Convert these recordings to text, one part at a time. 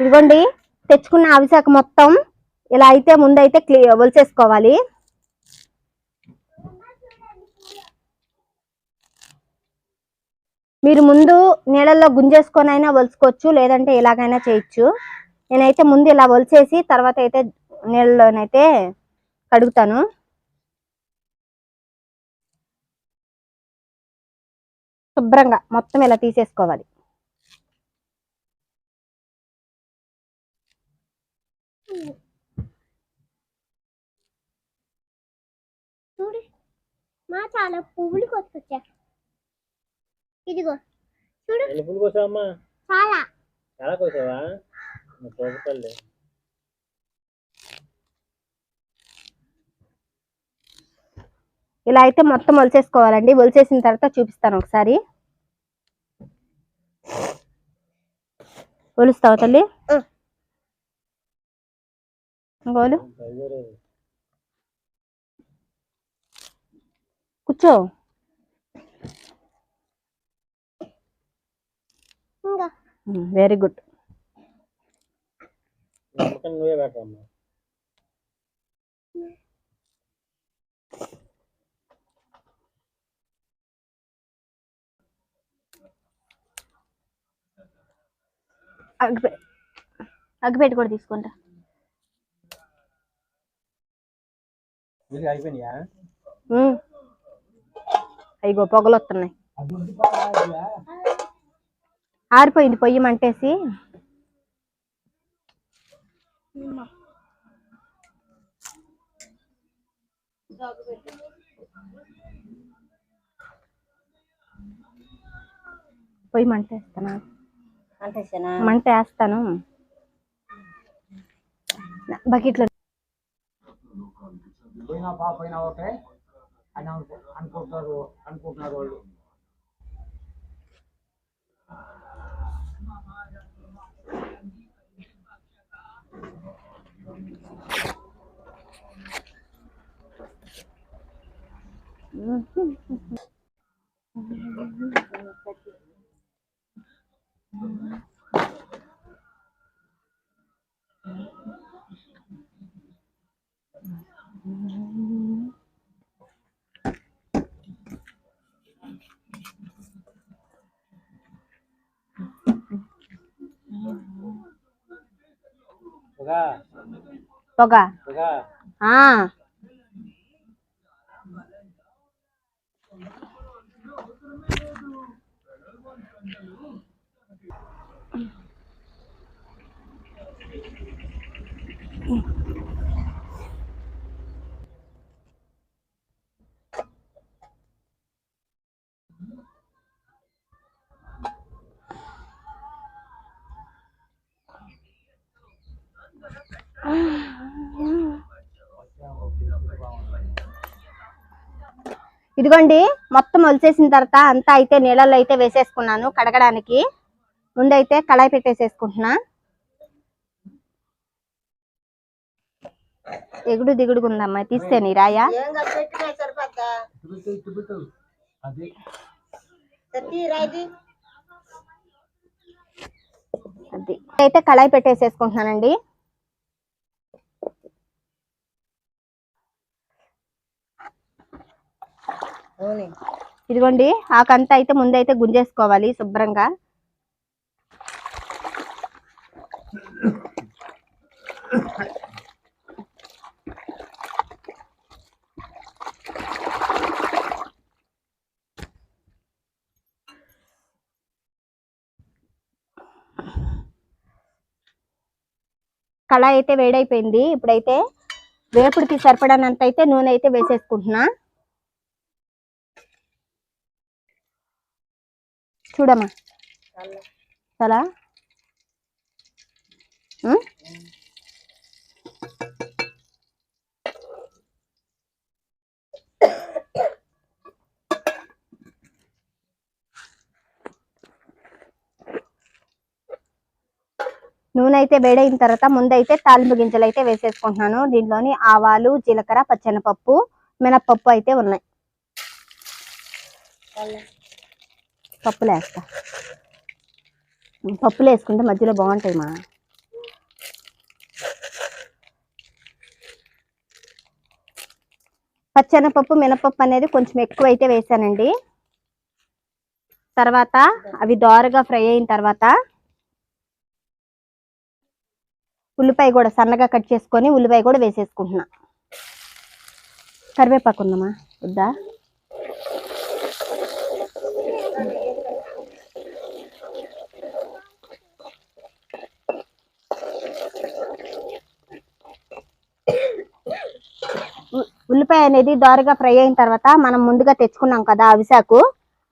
ఇదిగోండి తెచ్చుకున్న అవిశాఖ మొత్తం ఇలా అయితే ముందైతే క్లీ ఒలిచేసుకోవాలి. మీరు ముందు నీళ్ళల్లో గుంజేసుకొని అయినా ఒలుచుకోవచ్చు లేదంటే ఇలాగైనా చేయొచ్చు. నేనైతే ముందు ఇలా ఒలిచేసి తర్వాత అయితే నీళ్ళలోనైతే కడుగుతాను. శుభ్రంగా మొత్తం ఇలా తీసేసుకోవాలి. చూడు. మా చాలా పువ్వులు కొట్టుకొచ్చా ఇదిగో. చూడు. ఎన్ని పూలు కోసావమ్మా? చాలా. చాలా కోసావా? తోపుతల్లి ఇలా అయితే మొత్తం ఒలిచేసుకోవాలండి. ఒలిచేసిన తర్వాత చూపిస్తాను ఒకసారి. ఒలుస్తావా తల్లి. గోలు కూర్చో. ఇంకా. Very good. అగ్గిపెట్టి కూడా తీసుకుంటా. అయిపోయినాయా? ఉమ్. అయ్యగో పొగలు వస్తున్నాయి. ఆరిపోయింది పొయ్యి మంటేసి. పొయ్యి మంట వేస్తాను మంట వేస్తాను బకెట్లో పోయినా బా పోయినా ఒకటే అని అనుకో అనుకుంటారు అనుకుంటున్నారు వాళ్ళు పొగ पका। हाँ। Ah ఇదిగోండి మొత్తం ఒలిచేసిన తర్వాత అంతా అయితే నీళ్ళల్లో అయితే వేసేసుకున్నాను కడగడానికి. ముందైతే కళాయి పెట్టేసేసుకుంటున్నా. ఎగుడు దిగుడుగా ఉందమ్మా తీస్తే నీ రాయా? ఏం పెట్టినా సరిపోద్దా? అది రాయిది. అది. అయితే కళాయి పెట్టేసేసుకుంటున్నానండి అవును ఇదిగోండి ఆకంతా అయితే ముందైతే గుంజేసుకోవాలి శుభ్రంగా. కళాయి అయితే వేడైపోయింది. ఇప్పుడైతే వేపుడికి సరిపడనంత అయితే నూనె అయితే వేసేసుకుంటున్నా. చూడమ్మా. చాలా? నూనె అయితే వేడైన తర్వాత ముందైతే తాలింపు గింజలు అయితే వేసేసుకుంటున్నాను. దీంట్లోని ఆవాలు జీలకర్ర పచ్చెనపప్పు మినప్పప్పు అయితే ఉన్నాయి. పప్పులు వేస్తా పప్పులు వేసుకుంటే మధ్యలో బాగుంటాయి మా. పచ్చెనపప్పు మినపప్పు అనేది కొంచెం ఎక్కువ అయితే వేసానండి. తర్వాత అవి దోరగా ఫ్రై అయిన తర్వాత ఉల్లిపాయ కూడా సన్నగా కట్ చేసుకొని ఉల్లిపాయ కూడా వేసేసుకుంటున్నా. కరివేపాకు ఉందమ్మా వద్దా? ఉల్లిపాయ అనేది దోరగా ఫ్రై అయిన తర్వాత మనం ముందుగా తెచ్చుకున్నాం కదా అవిసాకు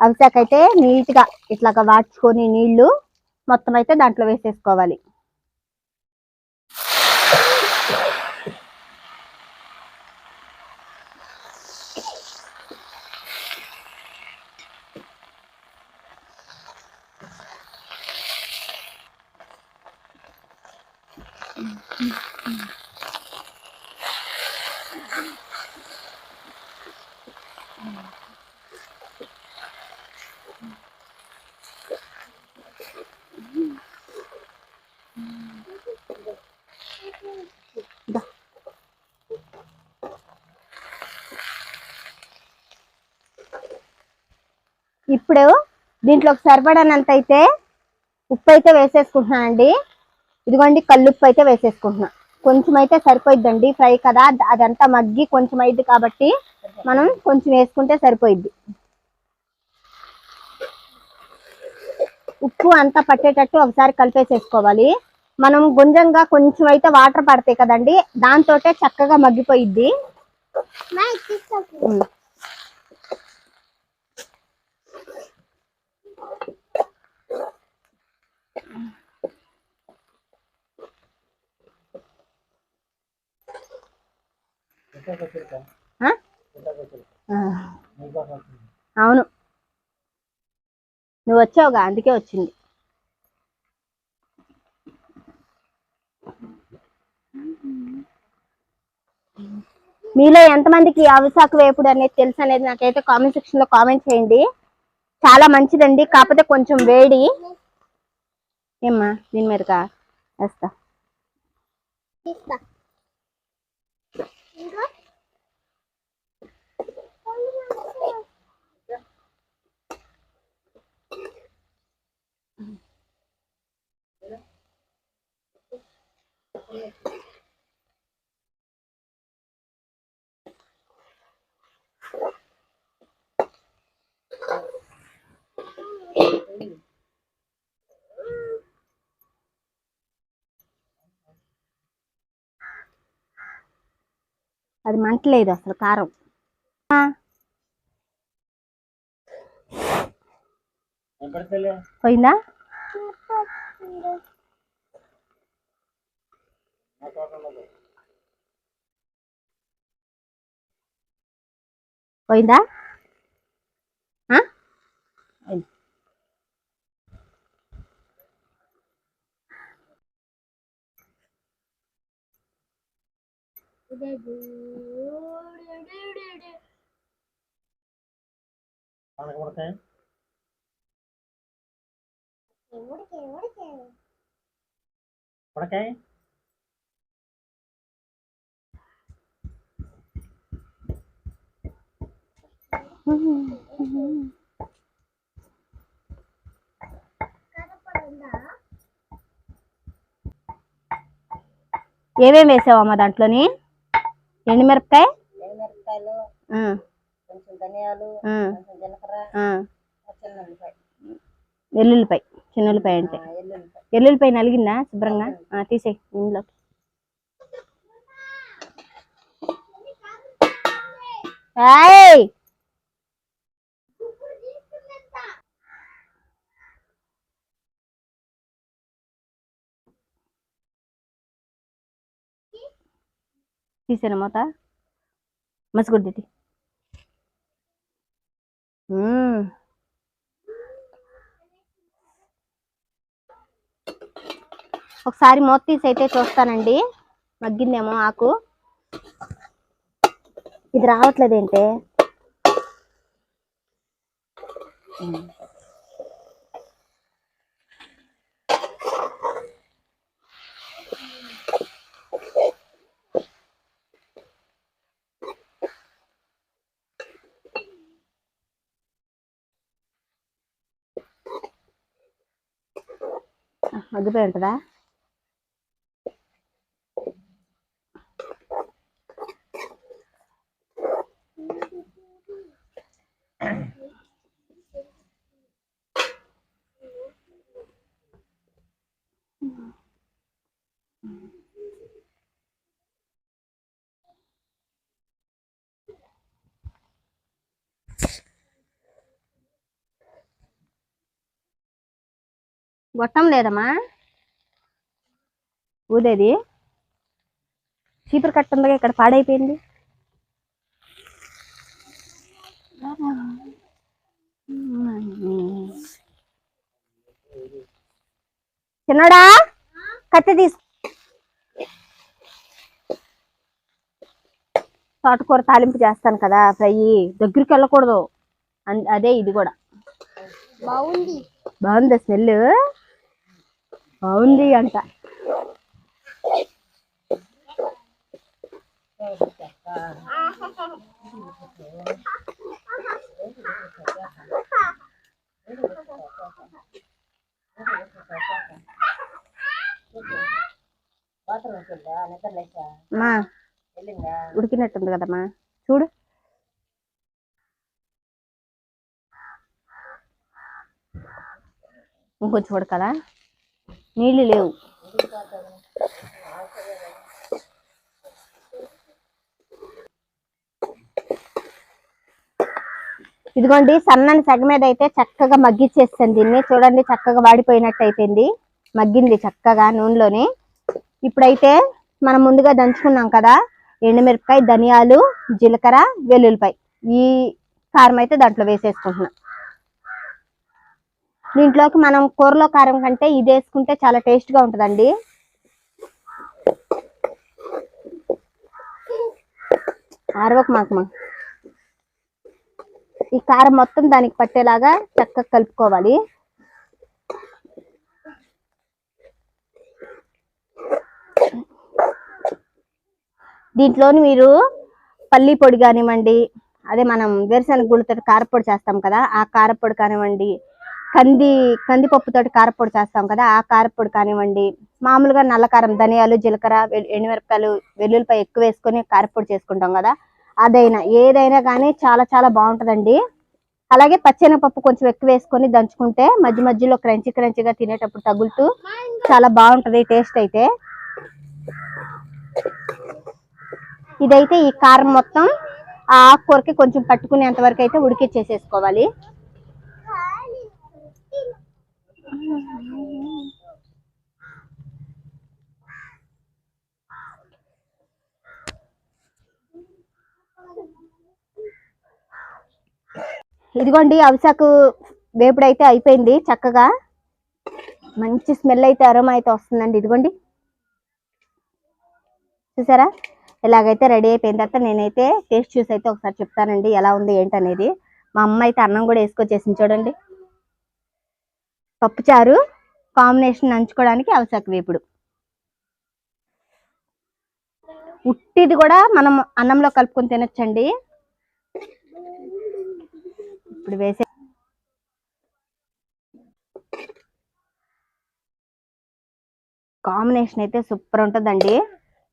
అవిసాకు అయితే నీట్గా ఇట్లాగా వాడ్చుకొని నీళ్ళు మొత్తం అయితే దాంట్లో వేసేసుకోవాలి. ఇప్పుడు దీంట్లోకి సరిపడనంత అయితే ఉప్పు అయితే వేసేసుకుంటున్నానండి ఇదిగోండి కల్లుప్పు అయితే వేసేసుకుంటున్నా. కొంచెం అయితే సరిపోయిద్దండి ఫ్రై కదా. అద- అదంతా మగ్గి కొంచెం అయింది కాబట్టి మనం కొంచెం వేసుకుంటే సరిపోయిద్ది. ఉప్పు అంతా పట్టేటట్టు ఒకసారి కలిపేసేసుకోవాలి. మనం గుంజంగా కొంచెం అయితే వాటర్ పడతాయి కదండి దాంతో చక్కగా మగ్గిపోయిద్ది ఉమ్. ఆ? ఆ, అవును. నువ్వు వచ్చావుగా అందుకే వచ్చింది. మీలో ఎంతమందికి అవిశాఖ వేపుడు అనేది తెలుసు అనేది నాకైతే కామెంట్ సెక్షన్లో కామెంట్ చేయండి. చాలా మంచిదండి. కాకపోతే కొంచెం వేడి. ఏమ్మా దీని మీదకా వేస్తా అది మంటలేదు అసలు కారం. పోయిందా? పోయిందా ఆ? అయింది. ఉడకాయ ఏమేమి వేసావమ్మా దాంట్లోని? ఎండుమిరపకాయ? మిరపకాయలు ఆ, కొంచెం ధనియాలు ఆ, కొంచెం జీలకర్ర ఆ. చిన్న ఉల్లిపాయ వెల్లుల్లిపాయ చిన్న ఉల్లిపాయ అంటే వెల్లుల్లిపాయ నలిగిందా శుభ్రంగా? తీసేయ్ ఇందులోకి ఏయ్! తీసాను మూత మసిగుడ్డి ఒకసారి మూత తీసి అయితే చూస్తానండి. మగ్గిందేమో ఆకు. ఇది రావట్లేదు మగ్గిపోయి ఉంటుందా Mm-hmm. గొట్టం లేదమ్మా. ఊదేది? చీపురు కట్ట ఉందిగా ఇక్కడ పాడైపోయింది. చిన్నడా కత్తి తీసు. తోటకూర తాలింపు చేస్తాను కదా ఫ్రై. దగ్గరికి వెళ్ళకూడదు. అదే ఇది కూడా. బాగుంది. బాగుంది స్మెల్ బాగుంది అంట బాత్రూమ్ వెళ్ళా నిద్ర లేచా అమ్మా వెళ్ళిందా ఉడికినట్టుంది కదమ్మా చూడు ఇంకొంచెం ఉడకలా నీళ్ళు లేవు. ఇదిగోండి సన్నని సగ మీద అయితే చక్కగా మగ్గిచ్చేస్తాను దీన్ని. చూడండి చక్కగా వాడిపోయినట్టు అయిపోయింది మగ్గింది చక్కగా నూనెలోనే. ఇప్పుడైతే మనం ముందుగా దంచుకున్నాం కదా ఎండుమిరపకాయ ధనియాలు జీలకర్ర వెల్లుల్లిపాయ. ఈ కారం అయితే దాంట్లో వేసేసుకుంటున్నాం. దీంట్లోకి మనం కూరలో కారం కంటే ఇది వేసుకుంటే చాలా టేస్ట్గా ఉంటుందండి. ఆరవకు మాకు ఈ కారం మొత్తం దానికి పట్టేలాగా చక్కగా కలుపుకోవాలి. దీంట్లోని మీరు పల్లి పొడి కానివ్వండి అదే మనం వేరుశనగ గుళ్ళతో కారపొడి చేస్తాం కదా ఆ కారపొడి కానివ్వండి కంది కందిపప్పుతో కారపొడి చేస్తాం కదా ఆ కారపొడి కానివ్వండి మామూలుగా నల్ల కారం ధనియాలు జీలకర్ర ఎండుమిరపకాయలు వెల్లుల్లిపాయ ఎక్కువ వేసుకొని కారపొడి చేసుకుంటాం కదా అదైనా ఏదైనా కానీ చాలా చాలా బాగుంటుందండి. అలాగే పచ్చెనపప్పు కొంచెం ఎక్కువ వేసుకొని దంచుకుంటే మధ్య మధ్యలో క్రంచి క్రంచిగా తినేటప్పుడు తగులుతూ చాలా బాగుంటది టేస్ట్ అయితే. ఇదైతే ఈ కారం మొత్తం ఆ ఆకుకూరకి కొంచెం పట్టుకునేంత వరకు అయితే ఉడికిచ్చేసేసుకోవాలి. ఇదిగోండి అవిసాకు అయితే అయిపోయింది చక్కగా. మంచి స్మెల్ అయితే అరోమా అయితే వస్తుందండి. ఇదిగోండి. చూసారా? ఇలాగైతే రెడీ అయిపోయిన తర్వాత నేనైతే టేస్ట్ చూసి అయితే ఒకసారి చెప్తానండి ఎలా ఉంది ఏంటనేది. మా అమ్మ అయితే అన్నం కూడా వేసుకొచ్చేసింది చూడండి. పప్పుచారు కాంబినేషన్ నంచుకోవడానికి అవసరం వేపుడు. ఉట్టిది కూడా మనం అన్నంలో కలుపుకొని తినొచ్చండి. ఇప్పుడు వేసే కాంబినేషన్ అయితే సూపర్ ఉంటుందండి.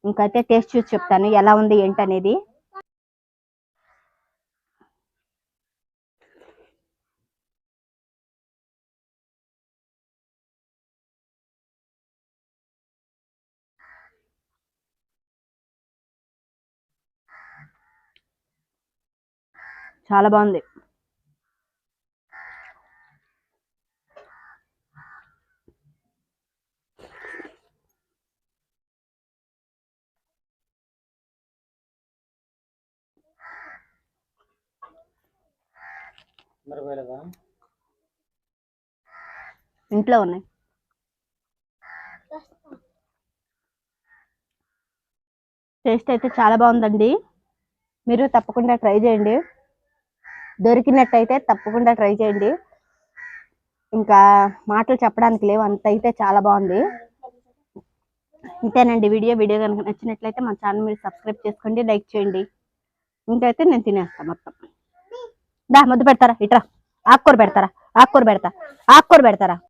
ఇంకైతే టేస్ట్ చూసి చెప్తాను ఎలా ఉంది ఏంటనేది. చాలా బాగుంది. ఇంట్లో ఉన్నాయి. టేస్ట్ అయితే చాలా బాగుందండి. మీరు తప్పకుండా ట్రై చేయండి. దొరికినట్టయితే తప్పకుండా ట్రై చేయండి. ఇంకా మాటలు చెప్పడానికి లేవు అంత అయితే చాలా బాగుంది. ఇంతేనండి వీడియో. వీడియో కనుక నచ్చినట్లయితే మా ఛానల్ మీరు సబ్స్క్రైబ్ చేసుకోండి లైక్ చేయండి. ఇంకైతే నేను తినేస్తాను మొత్తం. దా ముద్దు పెడతారా? ఇట్రా ఆకుకూర పెడతారా? ఆకుకూర పెడతా. ఆకుకూర పెడతారా?